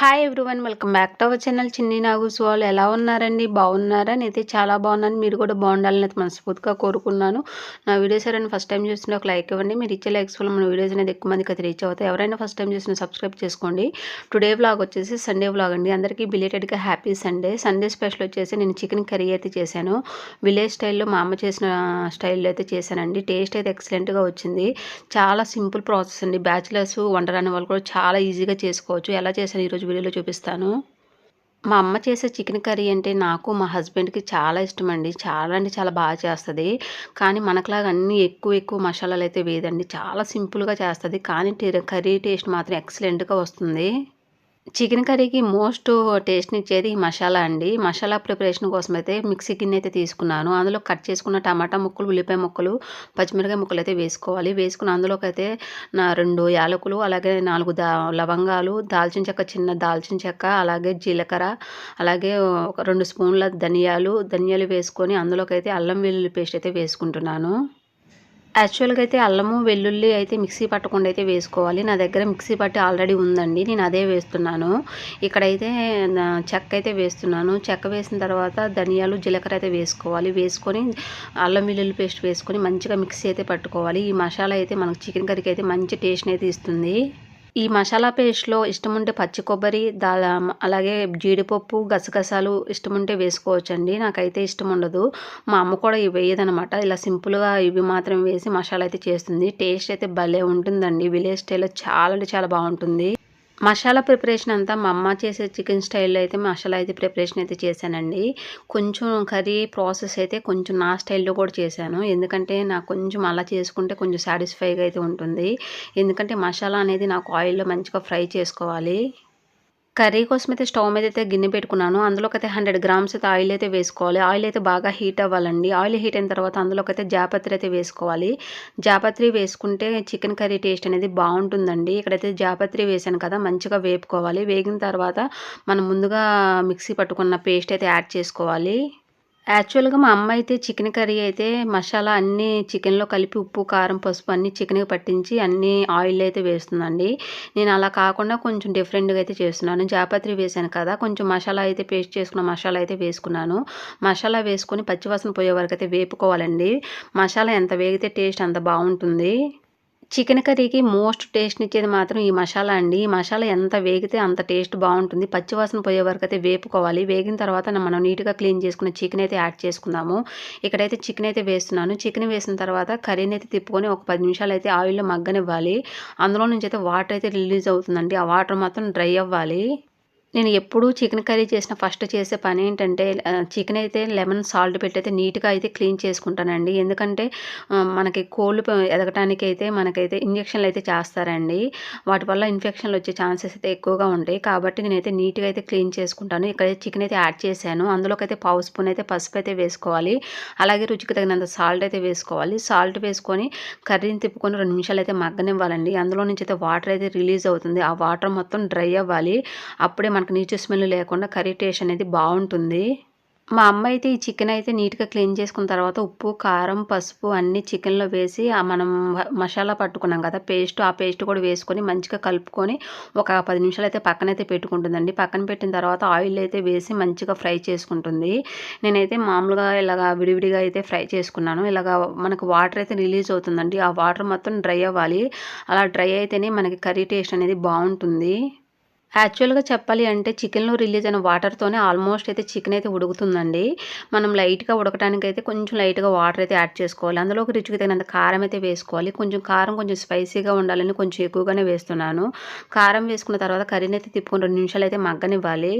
Hi everyone welcome back to our channel చిన్ని నాగుస్ వాళ్ళు ఎలా ఉన్నారండి? బాగున్నారా? నేనైతే చాలా బాగున్నాను. మీరు కూడా బాగుండాలని అయితే మనస్ఫూర్తిగా కోరుకున్నాను. నా వీడియోస్ ఎవరైనా ఫస్ట్ టైం చూసిన ఒక లైక్ ఇవ్వండి. మీరు ఇచ్చే లైక్స్ వల్ల మన వీడియోస్ అనేది ఎక్కువ మందికి అయితే రీచ్ అవుతాయి. ఎవరైనా ఫస్ట్ టైం చూసిన సబ్స్క్రైబ్ చేసుకోండి. టుడే వ్లాగ్ వచ్చేసి సండే వ్లాగ్ అండి. అందరికీ బిలేటెడ్గా హ్యాపీ సండే సండే స్పెషల్ వచ్చేసి నేను చికెన్ కర్రీ అయితే చేశాను. విలేజ్ స్టైల్లో మా అమ్మ చేసిన స్టైల్లో అయితే చేశానండి. టేస్ట్ అయితే ఎక్సలెంట్గా వచ్చింది. చాలా సింపుల్ ప్రాసెస్ అండి. బ్యాచిలర్స్ వంట రాని వాళ్ళు కూడా చాలా ఈజీగా చేసుకోవచ్చు. ఎలా చేశాను? ఈరోజు వీడియోలో చూపిస్తాను. మా అమ్మ చేసే చికెన్ కర్రీ అంటే నాకు మా హస్బెండ్కి చాలా ఇష్టం అండి చాలా అంటే చాలా బాగా చేస్తుంది. కానీ మనకులాగా అన్నీ ఎక్కువ ఎక్కువ మసాలాలు అయితే వేదండి చాలా సింపుల్గా చేస్తుంది. కానీ కర్రీ టేస్ట్ మాత్రం ఎక్సలెంట్గా వస్తుంది. చికెన్ కర్రీకి మోస్ట్ టేస్ట్ని ఇచ్చేది ఈ మసాలా అండి. మసాలా ప్రిపరేషన్ కోసం అయితే మిక్సీ గిన్నె అయితే తీసుకున్నాను. అందులో కట్ చేసుకున్న టమాటా ముక్కలు ఉల్లిపాయ ముక్కలు పచ్చిమిరకాయ ముక్కలు అయితే వేసుకోవాలి. వేసుకున్న అందులోకి అయితే నా రెండు యాలకులు అలాగే నాలుగు దా లవంగాలు దాల్చిన చెక్క చిన్న దాల్చిన చెక్క అలాగే జీలకర్ర అలాగే ఒక రెండు స్పూన్ల ధనియాలు ధనియాలు వేసుకొని అందులోకి అయితే అల్లం వెల్లుల్లి పేస్ట్ అయితే వేసుకుంటున్నాను. యాక్చువల్గా అయితే అల్లము వెల్లుల్లి అయితే మిక్సీ పట్టకుండా అయితే వేసుకోవాలి. నా దగ్గర మిక్సీ పట్టి ఆల్రెడీ ఉందండి. నేను అదే వేస్తున్నాను. ఇక్కడైతే చెక్క అయితే వేస్తున్నాను. చెక్క వేసిన తర్వాత ధనియాలు జీలకర్ర అయితే వేసుకోవాలి. వేసుకొని అల్లం వెల్లుల్లి పేస్ట్ వేసుకొని మంచిగా మిక్సీ అయితే పట్టుకోవాలి. ఈ మసాలా అయితే మనకు చికెన్ కర్రీకి అయితే మంచి టేస్ట్ని అయితే ఇస్తుంది. ఈ మసాలా పేస్ట్లో ఇష్టం ఉంటే పచ్చి కొబ్బరి దా అలాగే జీడిపప్పు గసగసాలు ఇష్టముంటే వేసుకోవచ్చండి. నాకైతే ఇష్టం ఉండదు మా అమ్మ కూడా ఇవి వేయదనమాట ఇలా సింపుల్గా ఇవి మాత్రం వేసి మసాలా అయితే చేస్తుంది. టేస్ట్ అయితే భలే ఉంటుందండి. విలేజ్ స్టైల్లో చాలా అంటే చాలా బాగుంటుంది. మసాలా ప్రిపరేషన్ అంతా మా అమ్మ చేసే చికెన్ స్టైల్లో అయితే మసాలా అయితే ప్రిపరేషన్ అయితే చేశానండి. కొంచెం కర్రీ ప్రాసెస్ అయితే కొంచెం నా స్టైల్లో కూడా చేశాను. ఎందుకంటే నాకు కొంచెం అలా చేసుకుంటే కొంచెం సాటిస్ఫైగా అయితే ఉంటుంది. ఎందుకంటే మసాలా అనేది నాకు ఆయిల్లో మంచిగా ఫ్రై చేసుకోవాలి. కర్రీ కోసం అయితే స్టవ్ మీద అయితే గిన్నె పెట్టుకున్నాను. అందులోకి అయితే హండ్రెడ్ గ్రామ్స్ అయితే ఆయిల్ అయితే వేసుకోవాలి. ఆయిల్ అయితే బాగా హీట్ అవ్వాలండి. ఆయిల్ హీట్ అయిన తర్వాత అందులోకి అయితే జాపత్రి అయితే వేసుకోవాలి. జాపత్రి వేసుకుంటే చికెన్ కర్రీ టేస్ట్ అనేది బాగుంటుందండి. ఇక్కడైతే జాపత్రి వేసాను కదా మంచిగా వేపుకోవాలి. వేగిన తర్వాత మనం ముందుగా మిక్సీ పట్టుకున్న పేస్ట్ అయితే యాడ్ చేసుకోవాలి. యాక్చువల్గా మా అమ్మ అయితే చికెన్ కర్రీ అయితే మసాలా అన్నీ చికెన్లో కలిపి ఉప్పు కారం పసుపు అన్నీ చికెన్కి పట్టించి అన్నీ ఆయిల్ అయితే వేస్తుందండి. నేను అలా కాకుండా కొంచెం డిఫరెంట్గా అయితే చేస్తున్నాను. జాపత్రి వేసాను కదా కొంచెం మసాలా అయితే పేస్ట్ చేసుకున్న మసాలా అయితే వేసుకున్నాను. మసాలా వేసుకొని పచ్చివాసన పోయే వరకు అయితే వేపుకోవాలండి. మసాలా ఎంత వేగితే టేస్ట్ అంత బాగుంటుంది. చికెన్ కర్రీకి మోస్ట్ టేస్ట్ ఇచ్చేది మాత్రం ఈ మసాలా అండి. ఈ మసాలా ఎంత వేగితే అంత టేస్ట్ బాగుంటుంది. పచ్చివాసన పోయే వరకు అయితే వేపుకోవాలి. వేగిన తర్వాత మనం నీట్గా క్లీన్ చేసుకున్న చికెన్ అయితే యాడ్ చేసుకుందాము. ఇక్కడైతే చికెన్ అయితే వేస్తున్నాను. చికెన్ వేసిన తర్వాత కర్రీని అయితే తిప్పుకొని ఒక పది నిమిషాలు అయితే ఆయిల్లో మగ్గనివ్వాలి. అందులో నుంచి అయితే వాటర్ అయితే రిలీజ్ అవుతుందండి. ఆ వాటర్ మాత్రం డ్రై అవ్వాలి. నేను ఎప్పుడూ చికెన్ కర్రీ చేసిన ఫస్ట్ చేసే పని ఏంటంటే చికెన్ అయితే లెమన్ సాల్ట్ పెట్టి అయితే నీట్గా అయితే క్లీన్ చేసుకుంటానండి. ఎందుకంటే మనకి కోళ్ళు ఎదగటానికి అయితే మనకైతే ఇంజక్షన్లు అయితే చేస్తారండి. వాటి వల్ల ఇన్ఫెక్షన్లు వచ్చే ఛాన్సెస్ అయితే ఎక్కువగా ఉంటాయి. కాబట్టి నేనైతే నీట్గా అయితే క్లీన్ చేసుకుంటాను. ఇక్కడ చికెన్ అయితే యాడ్ చేశాను. అందులోకి అయితే పావు స్పూన్ అయితే పసుపు అయితే వేసుకోవాలి. అలాగే రుచికి తగినంత సాల్ట్ అయితే వేసుకోవాలి. సాల్ట్ వేసుకొని కర్రీని తిప్పుకొని రెండు నిమిషాలు అయితే మగ్గనివ్వాలండి. అందులో నుంచి అయితే వాటర్ అయితే రిలీజ్ అవుతుంది. ఆ వాటర్ మొత్తం డ్రై అవ్వాలి. అప్పుడే మనకు నీచు స్మెల్ లేకుండా కర్రీ టేస్ట్ అనేది బాగుంటుంది. మా అమ్మ అయితే ఈ చికెన్ అయితే నీట్గా క్లీన్ చేసుకున్న తర్వాత ఉప్పు కారం పసుపు అన్నీ చికెన్లో వేసి మనం మసాలా పట్టుకున్నాం కదా పేస్ట్ ఆ పేస్ట్ కూడా వేసుకొని మంచిగా కలుపుకొని ఒక పది నిమిషాలు అయితే పక్కనైతే పెట్టుకుంటుందండి. పక్కన పెట్టిన తర్వాత ఆయిల్ అయితే వేసి మంచిగా ఫ్రై చేసుకుంటుంది. నేనైతే మామూలుగా ఇలాగా విడివిడిగా అయితే ఫ్రై చేసుకున్నాను. ఇలాగ మనకు వాటర్ అయితే రిలీజ్ అవుతుందండి. ఆ వాటర్ మొత్తం డ్రై అవ్వాలి. అలా డ్రై అయితేనే మనకి కర్రీ టేస్ట్ అనేది బాగుంటుంది. యాక్చువల్గా చెప్పాలి అంటే చికెన్లో రిలీజ్ అయిన వాటర్తోనే ఆల్మోస్ట్ అయితే చికెన్ అయితే ఉడుకుతుందండి. మనం లైట్గా ఉడకడానికి అయితే కొంచెం లైట్గా వాటర్ అయితే యాడ్ చేసుకోవాలి. అందులో ఒక రుచికి తగినంత కారం అయితే వేసుకోవాలి. కొంచెం కారం కొంచెం స్పైసీగా ఉండాలని కొంచెం ఎక్కువగానే వేస్తున్నాను. కారం వేసుకున్న తర్వాత కర్రీని అయితే తిప్పుకొని రెండు నిమిషాలు అయితే మగ్గనివ్వాలి.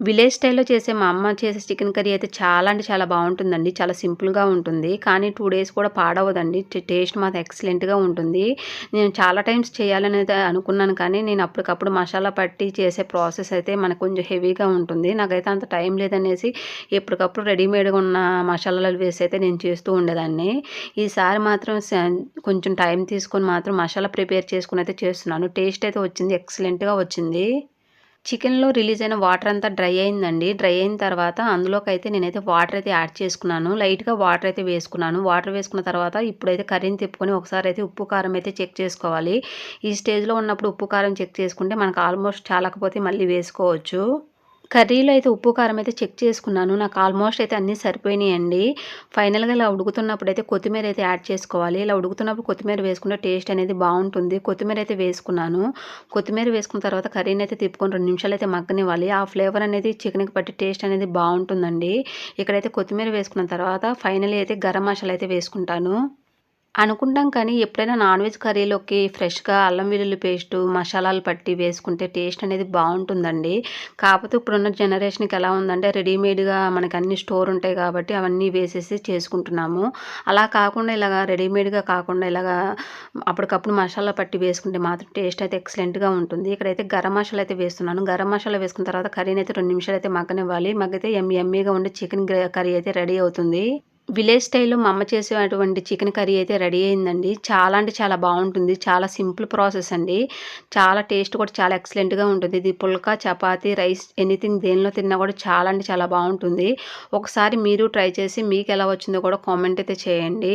విలేజ్ స్టైల్లో చేసే మా అమ్మ చేసే చికెన్ కర్రీ అయితే చాలా అంటే చాలా బాగుంటుందండి. చాలా సింపుల్గా ఉంటుంది. కానీ టూ డేస్ కూడా పాడవదండి. టేస్ట్ మాత్రం ఎక్సలెంట్గా ఉంటుంది. నేను చాలా టైమ్స్ చేయాలని అనుకున్నాను కానీ నేను అప్పటికప్పుడు మసాలా పట్టి చేసే ప్రాసెస్ అయితే మనకు కొంచెం హెవీగా ఉంటుంది. నాకైతే అంత టైం లేదనేసి ఎప్పటికప్పుడు రెడీమేడ్గా ఉన్న మసాలాలు వేసి అయితే నేను చేస్తూ ఉండేదాన్ని. ఈసారి మాత్రం కొంచెం టైం తీసుకొని మాత్రం మసాలా ప్రిపేర్ చేసుకుని అయితే చేస్తున్నాను. టేస్ట్ అయితే వచ్చింది. ఎక్సలెంట్గా వచ్చింది. చికెన్లో రిలీజ్ అయిన వాటర్ అంతా డ్రై అయిందండి. డ్రై అయిన తర్వాత అందులోకి అయితే నేనైతే వాటర్ అయితే యాడ్ చేసుకున్నాను. లైట్గా వాటర్ అయితే వేసుకున్నాను. వాటర్ వేసుకున్న తర్వాత ఇప్పుడైతే కర్రీని తిప్పుకొని ఒకసారి అయితే ఉప్పు కారం అయితే చెక్ చేసుకోవాలి. ఈ స్టేజ్లో ఉన్నప్పుడు ఉప్పు కారం చెక్ చేసుకుంటే మనకు ఆల్మోస్ట్ చాలకపోతే మళ్ళీ వేసుకోవచ్చు. కర్రీలో అయితే ఉప్పు కారం అయితే చెక్ చేసుకున్నాను. నాకు ఆల్మోస్ట్ అయితే అన్నీ సరిపోయినాయండి. ఫైనల్గా ఇలా ఉడుకుతున్నప్పుడు అయితే కొత్తిమీర అయితే యాడ్ చేసుకోవాలి. ఇలా ఉడుకుతున్నప్పుడు కొత్తిమీర వేసుకుంటే టేస్ట్ అనేది బాగుంటుంది. కొత్తిమీర అయితే వేసుకున్నాను. కొత్తిమీర వేసుకున్న తర్వాత కర్రీని అయితే తిప్పుకొని రెండు నిమిషాలు అయితే మగ్గనివ్వాలి. ఆ ఫ్లేవర్ అనేది చికెన్కి పట్టి టేస్ట్ అనేది బాగుంటుందండి. ఇక్కడైతే కొత్తిమీర వేసుకున్న తర్వాత ఫైనల్ అయితే గరం మసాలా అయితే వేసుకుంటాను. అనుకుంటాం కానీ ఎప్పుడైనా నాన్ వెజ్ కర్రీలోకి ఫ్రెష్గా అల్లం వెల్లుల్లి పేస్టు మసాలాలు పట్టి వేసుకుంటే టేస్ట్ అనేది బాగుంటుందండి. కాకపోతే ఇప్పుడున్న జనరేషన్కి ఎలా ఉందంటే రెడీమేడ్గా మనకి అన్ని స్టోర్ ఉంటాయి కాబట్టి అవన్నీ వేసేసి చేసుకుంటున్నాము. అలా కాకుండా ఇలాగ రెడీమేడ్గా కాకుండా ఇలాగా అప్పటికప్పుడు మసాలా పట్టి వేసుకుంటే మాత్రం టేస్ట్ అయితే ఎక్సలెంట్గా ఉంటుంది. ఇక్కడైతే గరం మసాలా అయితే వేస్తున్నాను. గరం మసాలా వేసుకున్న తర్వాత కర్రీని అయితే రెండు నిమిషాలు అయితే మగ్గనివ్వాలి. మగ్గితే ఎమ్మి ఎమ్మీగా ఉండే చికెన్ కర్రీ అయితే రెడీ అవుతుంది. విలేజ్ స్టైల్లో మా అమ్మ చేసేటువంటి చికెన్ కర్రీ అయితే రెడీ అయిందండి. చాలా అంటే చాలా బాగుంటుంది. చాలా సింపుల్ ప్రాసెస్ అండి. చాలా టేస్ట్ కూడా చాలా ఎక్సలెంట్గా ఉంటుంది. ఇది పుల్కా చపాతీ రైస్ ఎనీథింగ్ దేనిలో తిన్నా కూడా చాలా అంటే చాలా బాగుంటుంది. ఒకసారి మీరు ట్రై చేసి మీకు ఎలా వచ్చిందో కూడా కామెంట్ అయితే చేయండి.